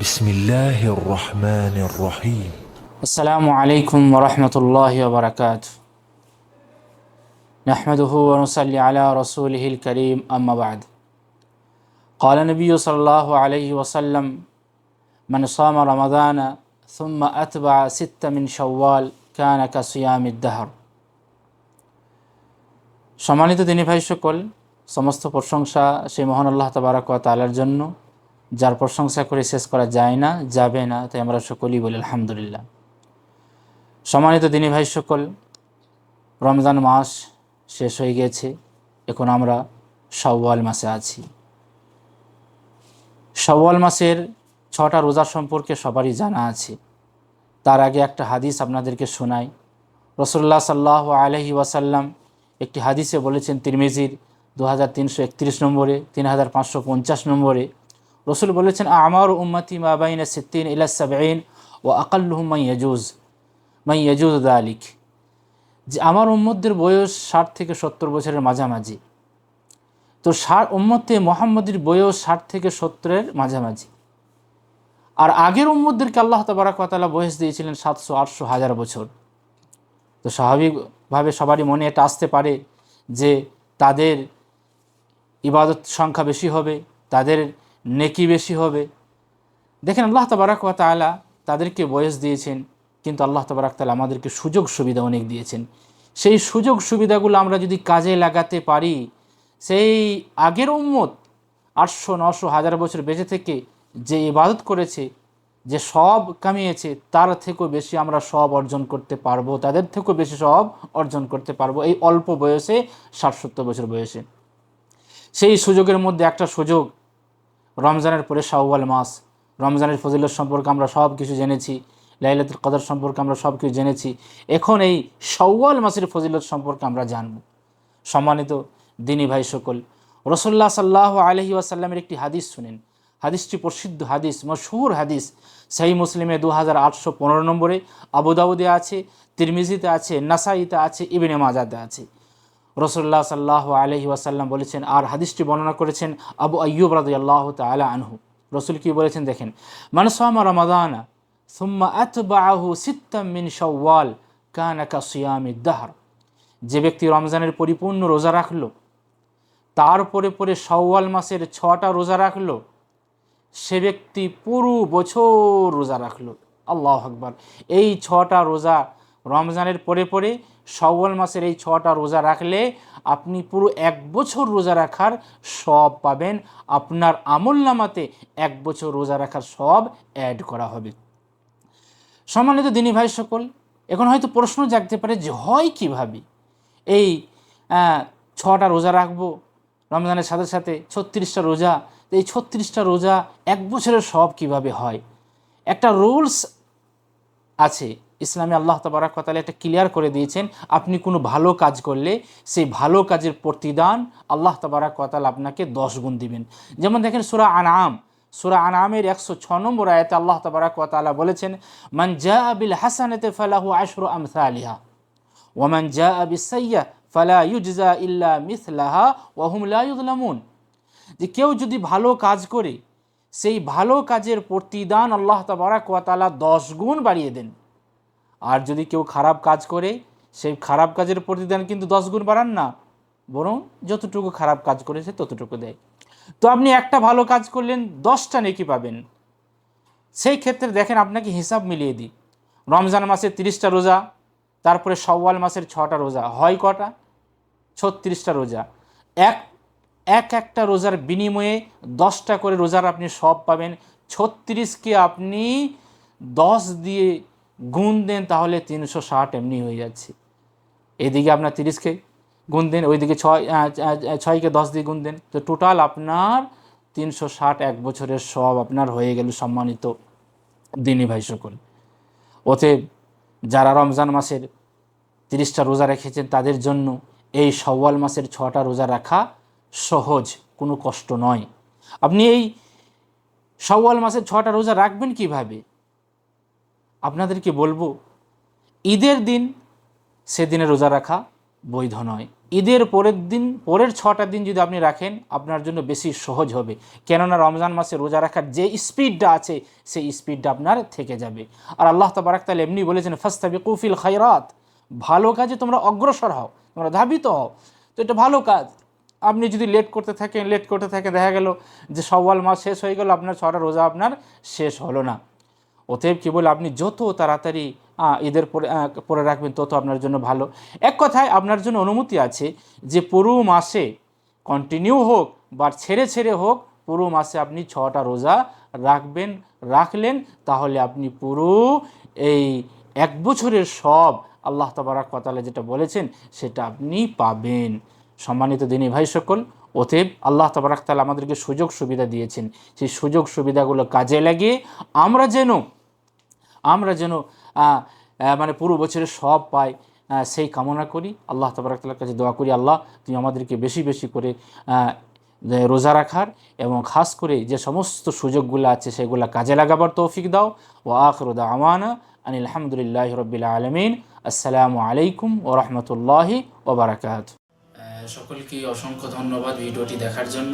بسم الله الرحمن الرحيم السلام عليكم ورحمة الله وبركاته نحمده ونصلي على رسوله الكريم أما بعد قال النبي صلى الله عليه وسلم من صام رمضان ثم أتبع ست من شوال كان كصيام الدهر সম্মানিত দিনী ভাই সকল সমস্ত প্রশংসা সেই মহান আল্লাহ তবারক ওয়া তাআলার জন্য যার প্রশংসা করে শেষ করা যায় না, যাবে না, তাই আমরা সকলেই বলি আলহামদুলিল্লাহ। সম্মানিত দিনী ভাই সকল, রমজান মাস শেষ হয়ে গেছে, এখন আমরা সওয়াল মাসে আছি। সওয়াল মাসের ছটা রোজা সম্পর্কে সবারই জানা আছে। তার আগে একটা হাদিস আপনাদেরকে শোনাই। রসুল্লাহ সাল্লাহ আলহি ওয়াসাল্লাম একটি হাদিসে বলেছেন তিরমিজির দু নম্বরে, তিন হাজার পাঁচশো পঞ্চাশ নম্বরে রসুল বলেছেন, আমার উম্মতি মাবাইন সিদ্দিন ইলা সাবেইন ও মাই ইয়াজুজ মাই ইয়াজুজ আলিক যে আমার উম্মতদের বয়স ষাট থেকে সত্তর বছরের মাঝামাঝি। তো ষাট, উম্মতে মোহাম্মদের বয়স ষাট থেকে সত্তরের মাঝামাঝি। আর আগের উম্মদদেরকে আল্লাহ তবরাকাতালা বয়স দিয়েছিলেন সাতশো, আটশো, হাজার বছর। তো স্বাভাবিকভাবে সবারই মনে এটা আসতে পারে যে তাদের ইবাদত সংখ্যা বেশি হবে, তাদের নেকি বেশি হবে। দেখেন আল্লাহ তবরাক তালা তাদেরকে বয়স দিয়েছেন, কিন্তু আল্লাহ তবরাক তালা আমাদেরকে সুযোগ সুবিধা অনেক দিয়েছেন। সেই সুযোগ সুবিধাগুলো আমরা যদি কাজে লাগাতে পারি, সেই আগের উম্মত আটশো, নশো, হাজার বছর বেঁচে থেকে যে ইবাদত করেছে, যে সব কামিয়েছে, তার থেকেও বেশি আমরা সব অর্জন করতে পারব, তাদের থেকেও বেশি সব অর্জন করতে পারব এই অল্প বয়সে, ষাট, সত্তর বছর বয়সে। সেই সুযোগের মধ্যে একটা সুযোগ রমজানের পরে শাওয়াল মাস। রমজানের ফজিলত সম্পর্কে আমরা সব কিছু জেনেছি, লাইলাতুল কদর সম্পর্কে আমরা সব কিছু জেনেছি। এখন এই শাওয়াল মাসের ফজিলত সম্পর্কে আমরা জানব। সম্মানিত দিনী ভাই সকল রসুল্লাহ সাল্লাহ আলহি আসাল্লামের একটি হাদিস শুনেন। হাদিসটি প্রসিদ্ধ হাদিস, মশহুর হাদিস। সেই মুসলিমে দু হাজার আটশো পনেরো নম্বরে আবুদাউদে আছে, তিরমিজিতে আছে, নাসাইতে আছে, ইবিনে মাজাতে আছে। রসুল্লাহ সাল্লাহ আলহি ওয়াসাল্লাম বলেছেন, আর হাদিসটি বর্ণনা করেছেন আবু আyyub রাদু আল্লাহ তালা আনহু। রসুল কি বলেছেন দেখেন মানসামা রমাদানা, সুম্মা আতবাহু সিত্তাম মিন শাওয়াল কানাকা সিয়ামি দাহর। যে ব্যক্তি রমজানের পরিপূর্ণ রোজা রাখল তারপরে পরে সওয়াল মাসের ছটা রোজা রাখল, সে ব্যক্তি পুরো বছর রোজা রাখল। আল্লাহ আকবর। এই ছটা রোজা রমজানের পরে পরে সওয়াল মাসের এই ছটা রোজা রাখলে আপনি পুরো এক বছর রোজা রাখার সব পাবেন। আপনার আমল নামাতে এক বছর রোজা রাখার সব অ্যাড করা হবে। সম্মানিত দিনী ভাই সকল, এখন হয়তো প্রশ্ন জাগতে পারে যে হয় কীভাবে? এই ছটা রোজা রাখব, রমজানের সাথে সাথে ছত্রিশটা রোজা এই ছত্রিশটা রোজা এক বছরের সব কীভাবে হয়? একটা রুলস আছে ইসলামে আল্লাহ তবরাকাতালা এটা ক্লিয়ার করে দিয়েছেন, আপনি কোনো ভালো কাজ করলে সেই ভালো কাজের প্রতিদান আল্লাহ তবরাকাতাল আপনাকে দশ গুণ দিবেন। যেমন দেখেন সুরা আনাম সুরা আনামের একশো ছ নম্বর আয়তে আল্লাহ তবরাকাতালা বলেছেন, মান জা আবিল হাসানেতে ফালাহু আশরু আমসা আলিহা ওমান জা আবি সাইয়া ফালা ইউজা ইল্লা মিসলাহা ওয়াহুম লা ইউজলামুন যে কেউ যদি ভালো কাজ করে, সেই ভালো কাজের প্রতিদান আল্লাহ তবরাকাতালা দশ গুণ বাড়িয়ে দেন। আর যদি কেউ খারাপ কাজ করে, সেই খারাপ কাজের প্রতিদান কিন্তু দশ গুণ বাড়ান না, বরং যতটুকু খারাপ কাজ করেছে ততটুকু দেয়। তো আপনি একটা ভালো কাজ করলেন, দশটা নেকি পাবেন। সেই ক্ষেত্রে দেখেন আপনাকে হিসাব মিলিয়ে দিই। রমজান মাসের তিরিশটা রোজা, তারপরে সওয়াল মাসের ছটা রোজা। হয় কটা? ছত্রিশটা রোজা। এক এক একটা রোজার বিনিময়ে দশটা করে রোজার আপনি সব পাবেন। ছত্রিশকে আপনি দশ দিয়ে গুণ দেন তাহলে তিনশো ষাট এমনি হয়ে যাচ্ছে। এদিকে আপনার তিরিশকে গুণ দেন, ওইদিকে ছয় ছয়কে দশ দিয়ে গুণ দেন। তো টোটাল আপনার তিনশো ষাট এক বছরের সব আপনার হয়ে গেল সম্মানিত দিনী ভাই সকল। ওতে যারা রমজান মাসের তিরিশটা রোজা রেখেছেন, তাদের জন্য এই সওয়াল মাসের ছটা রোজা রাখা সহজ, কোনো কষ্ট নয়। আপনি এই সওয়াল মাসের ছটা রোজা রাখবেন কীভাবে? আপনাদেরকে বলব, ঈদের দিন সেদিনে রোজা রাখা বৈধ নয়। ঈদের পরের দিন, পরের ছটা দিন যদি আপনি রাখেন, আপনার জন্য বেশি সহজ হবে। কেননা রমজান মাসে রোজা রাখার যে স্পিডটা আছে, সেই স্পিডটা আপনার থেকে যাবে। আর আল্লাহ তবারাক তাহলে এমনি বলেছেন ফাস্তাবি কুফিল খাইরাত ভালো কাজে তোমরা অগ্রসর হও, তোমরা ধাবিত হও। তো এটা ভালো কাজ। আপনি যদি লেট করতে থাকেন লেট করতে থাকে দেখা গেল যে সওয়াল মাস শেষ হয়ে গেল, আপনার ছটা রোজা আপনার শেষ হলো না। অতএব কি বলে আপনি যত তাড়াতাড়ি ঈদের পরে পরে রাখবেন, তত আপনার জন্য ভালো। এক কথায় আপনার জন্য অনুমতি আছে যে, পুরো মাসে কন্টিনিউ হোক বা ছেড়ে ছেড়ে হোক, পুরো মাসে আপনি ছটা রোজা রাখবেন, রাখলেন, তাহলে আপনি পুরো এই এক বছরের সব আল্লাহ তবারাক কথালে যেটা বলেছেন, সেটা আপনি পাবেন। সম্মানিত দিনী ভাই সকল, অতএব আল্লাহ তবারাক তালা আমাদেরকে সুযোগ সুবিধা দিয়েছেন। সেই সুযোগ সুবিধাগুলো কাজে লাগিয়ে আমরা যেন আমরা যেন মানে পুরো বছরের সব পাই সেই কামনা করি। আল্লাহ তবরাকতালার কাছে দোয়া করি, আল্লাহ তুমি আমাদেরকে বেশি বেশি করে রোজা রাখার এবং খাস করে যে সমস্ত সুযোগগুলো আছে সেগুলো কাজে লাগাবার তৌফিক দাও। ও আখরুদা আমানা আনিল আলহামদুলিল্লাহ রবিল আলমিন। আসসালামু আলাইকুম ও রহমতুল্লাহি ওবরাকাত সকলকে অসংখ্য ধন্যবাদ ভিডিওটি দেখার জন্য।